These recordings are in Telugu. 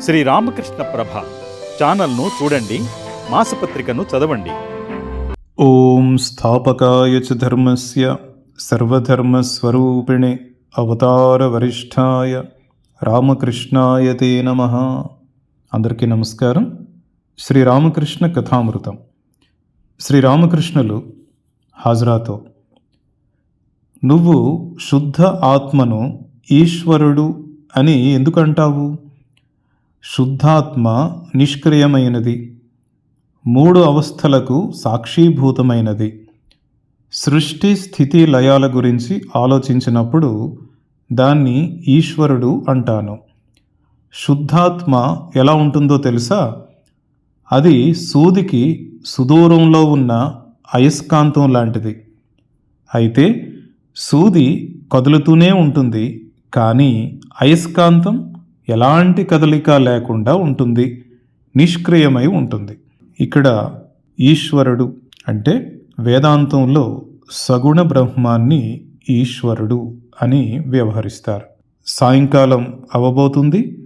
శ్రీ రామకృష్ణ ప్రభ ఛానల్ను చూడండి మాసపత్రికను చదవండి. ఓం స్థాపకాయ చ ధర్మస్య సర్వధర్మస్వరూపిణే అవతారవరిష్ఠాయ రామకృష్ణాయ తే నమ. అందరికీ నమస్కారం. శ్రీ రామకృష్ణ కథామృతం. శ్రీరామకృష్ణులు హాజరాతో నువ్వు శుద్ధ ఆత్మను ఈశ్వరుడు అని ఎందుకంటావు? శుద్ధాత్మ నిష్క్రియమైనది. మూడు అవస్థలకు సాక్షీభూతమైనది. సృష్టి స్థితి లయాల గురించి ఆలోచించినప్పుడు దాన్ని ఈశ్వరుడు అంటాను. శుద్ధాత్మ ఎలా ఉంటుందో తెలుసా? అది సూదికి సుదూరంలో ఉన్న అయస్కాంతం లాంటిది. అయితే సూది కదులుతూనే ఉంటుంది. కానీ అయస్కాంతం ఎలాంటి కదలిక లేకుండా ఉంటుంది నిష్క్రియమై ఉంటుంది. ఇక్కడ ఈశ్వరుడు అంటే వేదాంతంలో సగుణ బ్రహ్మాన్ని ఈశ్వరుడు అని వ్యవహరిస్తారు. సాయంకాలం అవబోతుంది.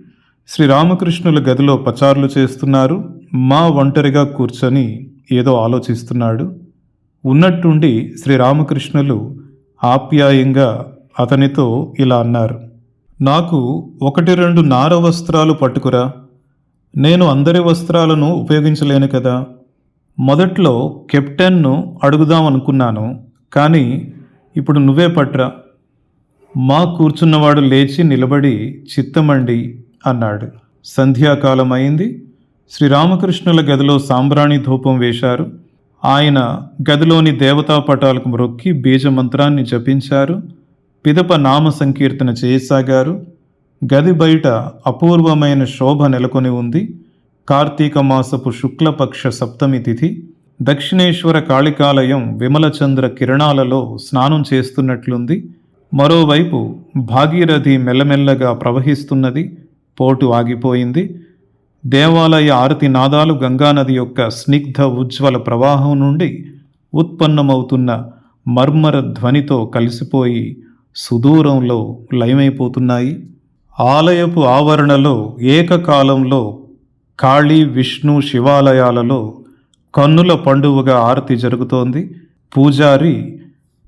శ్రీరామకృష్ణుల గదిలో పచారులు చేస్తున్నారు. మా ఒంటరిగా కూర్చొని ఏదో ఆలోచిస్తున్నాడు. ఉన్నట్టుండి శ్రీరామకృష్ణులు ఆప్యాయంగా అతనితో ఇలా అన్నారు. నాకు ఒకటి రెండు నార వస్త్రాలు పట్టుకురా. నేను అందరి వస్త్రాలను ఉపయోగించలేను కదా. మొదట్లో కెప్టెన్ను అడుగుదాం అనుకున్నాను కానీ ఇప్పుడు నువ్వే పట్రా. మా కూర్చున్నవాడు లేచి నిలబడి చిత్తమండి అన్నాడు. సంధ్యాకాలం అయింది శ్రీరామకృష్ణుల గదిలో సాంబ్రాణి ధూపం వేశారు. ఆయన గదిలోని దేవతా పటాలకు మ్రొక్కి బీజమంత్రాన్ని జపించారు. పిదప నామ సంకీర్తన చేయసాగారు. గది బయట అపూర్వమైన శోభ నెలకొని ఉంది. కార్తీక మాసపు శుక్లపక్ష సప్తమి తిథి. దక్షిణేశ్వర కాళికాలయం విమలచంద్ర కిరణాలలో స్నానం చేస్తున్నట్లుంది. మరోవైపు భాగీరథి మెల్లమెల్లగా ప్రవహిస్తున్నది. పోటు ఆగిపోయింది. దేవాలయ ఆరతి నాదాలు గంగానది యొక్క స్నిగ్ధ ఉజ్వల ప్రవాహం నుండి ఉత్పన్నమవుతున్న మర్మర ధ్వనితో కలిసిపోయి సుదూరంలో లయమైపోతున్నాయి. ఆలయపు ఆవరణలో ఏకకాలంలో కాళీ విష్ణు శివాలయాలలో కన్నుల పండువగా ఆరతి జరుగుతోంది. పూజారి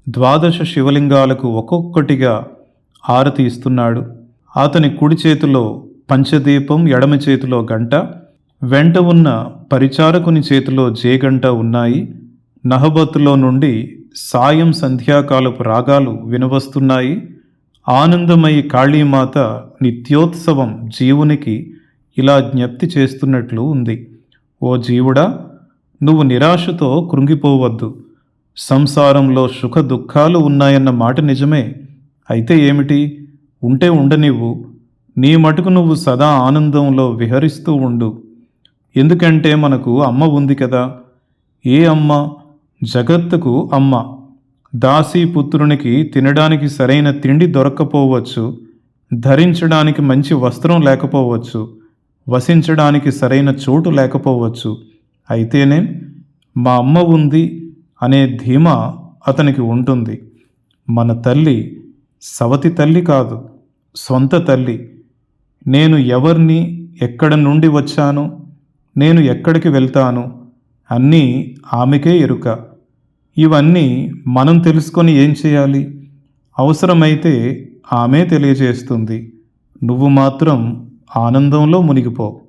ద్వాదశ శివలింగాలకు ఒక్కొక్కటిగా ఆరతి ఇస్తున్నాడు. అతని కుడి చేతిలో పంచదీపం ఎడమ చేతిలో గంట వెంట ఉన్న పరిచారకుని చేతిలో జేగంట ఉన్నాయి. నహబత్తులో నుండి సాయం సంధ్యాకాలపు రాగాలు వినవస్తున్నాయి. ఆనందమయి కాళీమాత నిత్యోత్సవం జీవునికి ఇలా జ్ఞప్తి చేస్తున్నట్లు ఉంది. ఓ జీవుడా నువ్వు నిరాశతో కృంగిపోవద్దు. సంసారంలో సుఖ దుఃఖాలు ఉన్నాయన్న మాట నిజమే. అయితే ఏమిటి? ఉంటే ఉండనివ్వు. నీ మటుకు నువ్వు సదా ఆనందంలో విహరిస్తూ ఉండు. ఎందుకంటే మనకు అమ్మ ఉంది కదా. ఏ అమ్మ? జగత్తుకు అమ్మ. దాసీ పుత్రునికి తినడానికి సరైన తిండి దొరక్కపోవచ్చు. ధరించడానికి మంచి వస్త్రం లేకపోవచ్చు. వసించడానికి సరైన చోటు లేకపోవచ్చు. అయితేనే మా అమ్మ ఉంది అనే ధీమా అతనికి ఉంటుంది. మన తల్లి సవతి తల్లి కాదు సొంత తల్లి. నేను ఎవరిని ఎక్కడ నుండి వచ్చాను? నేను ఎక్కడికి వెళ్తాను? అన్నీ ఆమెకే ఎరుక. ఇవన్నీ మనం తెలుసుకొని ఏం చేయాలి? అవసరమైతే ఆమె తెలియజేస్తుంది. నువ్వు మాత్రం ఆనందంలో మునిగిపో.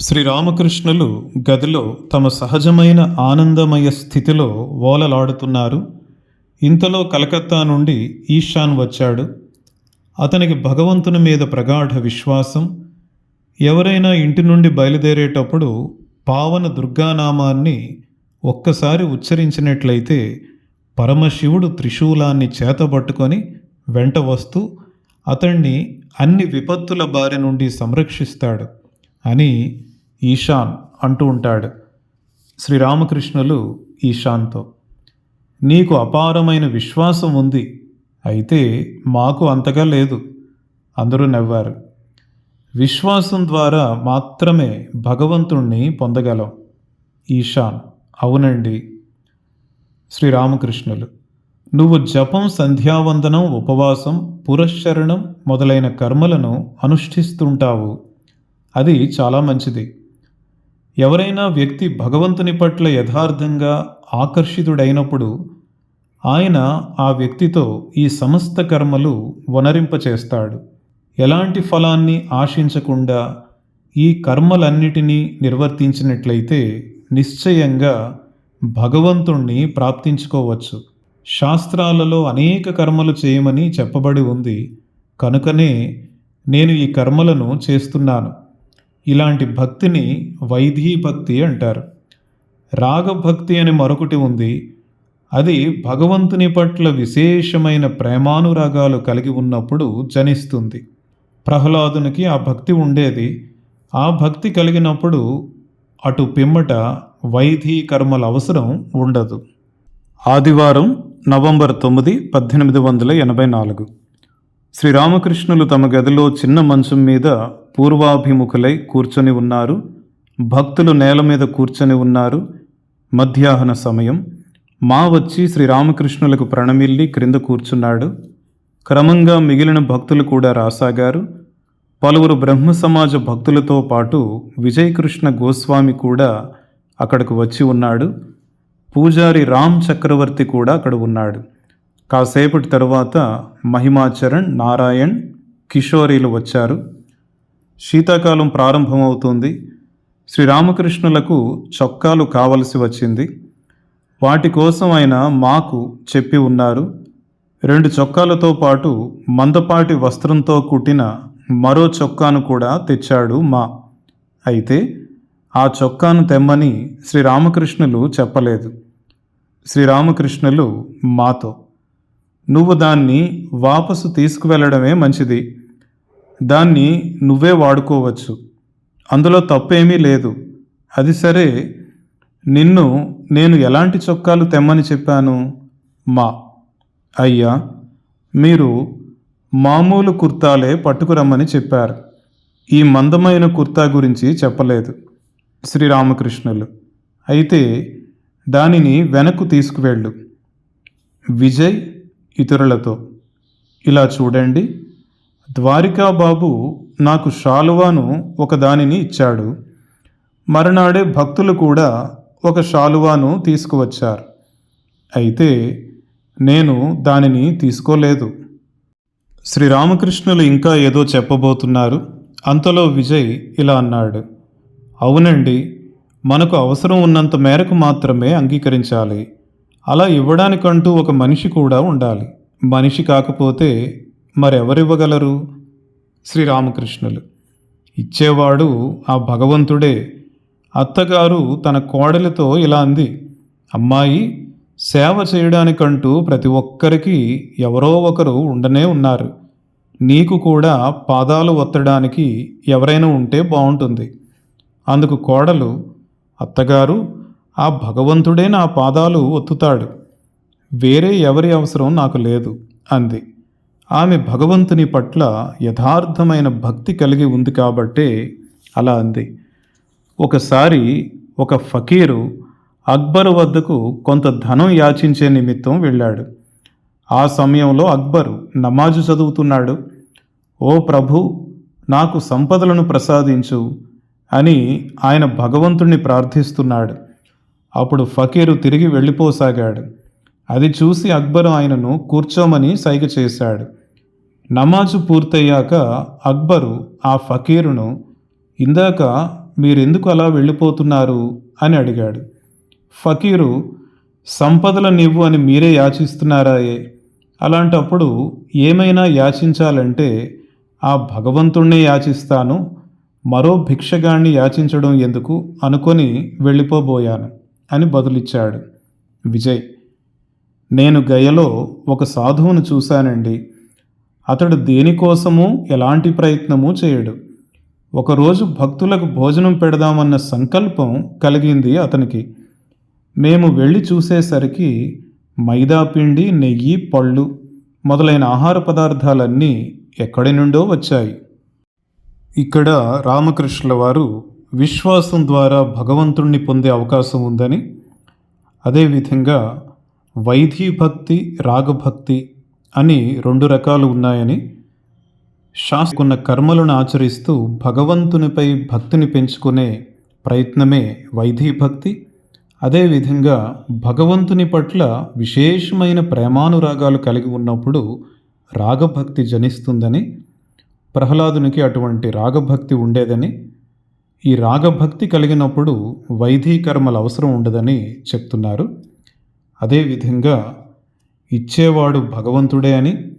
శ్రీరామకృష్ణులు గదిలో తమ సహజమైన ఆనందమయ స్థితిలో ఓలలాడుతున్నారు. ఇంతలో కలకత్తా నుండి ఈశాన్ వచ్చాడు. అతనికి భగవంతుని మీద ప్రగాఢ విశ్వాసం. ఎవరైనా ఇంటి నుండి బయలుదేరేటప్పుడు పావన దుర్గానామాన్ని ఒక్కసారి ఉచ్చరించినట్లయితే పరమశివుడు త్రిశూలాన్ని చేతబట్టుకొని వెంట వస్తూ అతణ్ణి అన్ని విపత్తుల బారి నుండి సంరక్షిస్తాడు అని ఈశాన్ అంటూ ఉంటాడు. శ్రీరామకృష్ణులు ఈశాన్తో నీకు అపారమైన విశ్వాసం ఉంది అయితే మాకు అంతగా లేదు అందరూ నవ్వారు. విశ్వాసం ద్వారా మాత్రమే భగవంతుణ్ణి పొందగలం ఈశాన్. అవునండి. శ్రీరామకృష్ణులు. నువ్వు జపం సంధ్యావందనం ఉపవాసం పురశ్చరణం మొదలైన కర్మలను అనుష్ఠిస్తుంటావు. అది చాలా మంచిది. ఎవరైనా వ్యక్తి భగవంతుని పట్ల యథార్థంగా ఆకర్షితుడైనప్పుడు ఆయన ఆ వ్యక్తితో ఈ సమస్త కర్మలు వనరింపచేస్తాడు. ఎలాంటి ఫలాన్ని ఆశించకుండా ఈ కర్మలన్నిటినీ నిర్వర్తించినట్లయితే నిశ్చయంగా భగవంతుణ్ణి ప్రాప్తించుకోవచ్చు. శాస్త్రాలలో అనేక కర్మలు చేయమని చెప్పబడి ఉంది. కనుకనే నేను ఈ కర్మలను చేస్తున్నాను. ఇలాంటి భక్తిని వైదీ భక్తి అంటారు. రాగభక్తి అని మరొకటి ఉంది. అది భగవంతుని పట్ల విశేషమైన ప్రేమానురాగాలు కలిగి ఉన్నప్పుడు జనిస్తుంది. ప్రహ్లాదునికి ఆ భక్తి ఉండేది. ఆ భక్తి కలిగినప్పుడు అటు పిమ్మట వైదీ కర్మల అవసరం ఉండదు. ఆదివారం నవంబర్ తొమ్మిది పద్దెనిమిది వందల ఎనభై నాలుగు. శ్రీరామకృష్ణులు తమ గదిలో చిన్న మంచం మీద పూర్వాభిముఖులై కూర్చొని ఉన్నారు. భక్తులు నేల మీద కూర్చొని ఉన్నారు. మధ్యాహ్న సమయం. మా వచ్చి శ్రీరామకృష్ణులకు ప్రణమిల్లి క్రింద కూర్చున్నాడు. క్రమంగా మిగిలిన భక్తులు కూడా రాసాగారు. పలువురు బ్రహ్మ సమాజ భక్తులతో పాటు విజయకృష్ణ గోస్వామి కూడా అక్కడకు వచ్చి ఉన్నాడు. పూజారి రామ్ చక్రవర్తి కూడా అక్కడ ఉన్నాడు. కాసేపటి తరువాత మహిమాచరణ్ నారాయణ్ కిషోరీలు వచ్చారు. శీతాకాలం ప్రారంభమవుతుంది. శ్రీరామకృష్ణులకు చొక్కాలు కావలసి వచ్చింది. వాటి కోసం ఆయన మాకు చెప్పి ఉన్నారు. రెండు చొక్కాలతో పాటు మందపాటి వస్త్రంతో కుట్టిన మరో చొక్కాను కూడా తెచ్చాడు మా. అయితే ఆ చొక్కాను తెమ్మని శ్రీరామకృష్ణులు చెప్పలేదు. శ్రీరామకృష్ణులు మాతో నువ్వు దాన్ని వాపసు తీసుకువెళ్ళడమే మంచిది. దాన్ని నువ్వే వాడుకోవచ్చు. అందులో తప్పేమీ లేదు. అది సరే నిన్ను నేను ఎలాంటి చొక్కాలు తెమ్మని చెప్పాను? మా. అయ్యా మీరు మామూలు కుర్తాలే పట్టుకురమ్మని చెప్పారు. ఈ మందమైన కుర్తా గురించి చెప్పలేదు శ్రీరామకృష్ణులు. అయితే దానిని వెనక్కు తీసుకువెళ్ళు. విజయ్ ఇతరులతో ఇలా చూడండి ద్వారికా బాబు నాకు షాలువాను ఒక దానిని ఇచ్చాడు. మరునాడే భక్తులు కూడా ఒక షాలువాను తీసుకువచ్చారు. అయితే నేను దానిని తీసుకోలేదు. శ్రీరామకృష్ణులు ఇంకా ఏదో చెప్పబోతున్నారు. అంతలో విజయ్ ఇలా అన్నాడు. అవునండి మనకు అవసరం ఉన్నంత మేరకు మాత్రమే అంగీకరించాలి. అలా ఇవ్వడానికంటూ ఒక మనిషి కూడా ఉండాలి. మనిషి కాకపోతే మరెవరివ్వగలరు? శ్రీరామకృష్ణులు. ఇచ్చేవాడు ఆ భగవంతుడే. అత్తగారు తన కోడలితో ఇలా అంది. అమ్మాయి సేవ చేయడానికంటూ ప్రతి ఒక్కరికి ఎవరో ఒకరు ఉండనే ఉన్నారు. నీకు కూడా పాదాలు ఒత్తడానికి ఎవరైనా ఉంటే బాగుంటుంది అందుకు కోడలు అత్తగారు ఆ భగవంతుడే నా పాదాలు ఒత్తుతాడు. వేరే ఎవరి అవసరం నాకు లేదు అంది. ఆమె భగవంతుని పట్ల యథార్థమైన భక్తి కలిగి ఉంది కాబట్టే అలా అంది. ఒకసారి ఒక ఫకీరు అక్బరు వద్దకు కొంత ధనం యాచించే నిమిత్తం వెళ్ళాడు. ఆ సమయంలో అక్బరు నమాజు చదువుతున్నాడు. ఓ ప్రభు నాకు సంపదలను ప్రసాదించు అని ఆయన భగవంతుణ్ణి ప్రార్థిస్తున్నాడు. అప్పుడు ఫకీరు తిరిగి వెళ్ళిపోసాగాడు. అది చూసి అక్బరు ఆయనను కూర్చోమని సైగ చేశాడు. నమాజు పూర్తయ్యాక అక్బరు ఆ ఫకీరును ఇందాక మీరెందుకు అలా వెళ్ళిపోతున్నారు? అని అడిగాడు. ఫకీరు సంపదల నివ్వు అని మీరే యాచిస్తున్నారాయే. అలాంటప్పుడు ఏమైనా యాచించాలంటే ఆ భగవంతుణ్ణే యాచిస్తాను మరో భిక్షగాణ్ణి యాచించడం ఎందుకు అనుకొని వెళ్ళిపోబోయాను అని బదులిచ్చాడు. విజయ్ నేను గయలో ఒక సాధువును చూశానండి. అతడు దేనికోసమూ ఎలాంటి ప్రయత్నము చేయడు. ఒకరోజు భక్తులకు భోజనం పెడదామన్న సంకల్పం కలిగింది అతనికి. మేము వెళ్ళి చూసేసరికి మైదాపిండి నెయ్యి పళ్ళు మొదలైన ఆహార పదార్థాలన్నీ ఎక్కడి నుండో వచ్చాయి. ఇక్కడ రామకృష్ణుల వారు విశ్వాసం ద్వారా భగవంతుణ్ణి పొందే అవకాశం ఉందని అదేవిధంగా వైధీ భక్తి రాగభక్తి అని రెండు రకాలు ఉన్నాయని శాస్త్రకున్న కర్మలను ఆచరిస్తూ భగవంతునిపై భక్తిని పెంచుకునే ప్రయత్నమే వైధీభక్తి భక్తి అదేవిధంగా భగవంతుని పట్ల విశేషమైన ప్రేమానురాగాలు కలిగి ఉన్నప్పుడు రాగభక్తి జనిస్తుందని ప్రహ్లాదునికి అటువంటి రాగభక్తి ఉండేదని ఈ రాగభక్తి కలిగినప్పుడు వైధీకర్మలు అవసరం ఉండదని చెప్తున్నారు. అదేవిధంగా ఇచ్చేవాడు భగవంతుడే అని.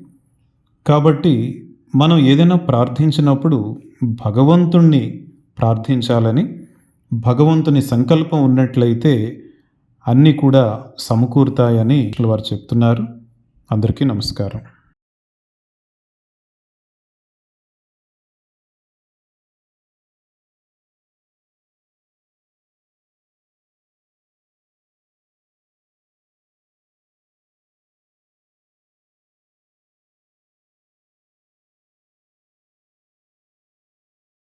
కాబట్టి మనం ఏదైనా ప్రార్థించినప్పుడు భగవంతుణ్ణి ప్రార్థించాలని భగవంతుని సంకల్పం ఉన్నట్లయితే అన్నీ కూడా సమకూరుతాయని వారు చెప్తున్నారు. అందరికీ నమస్కారం.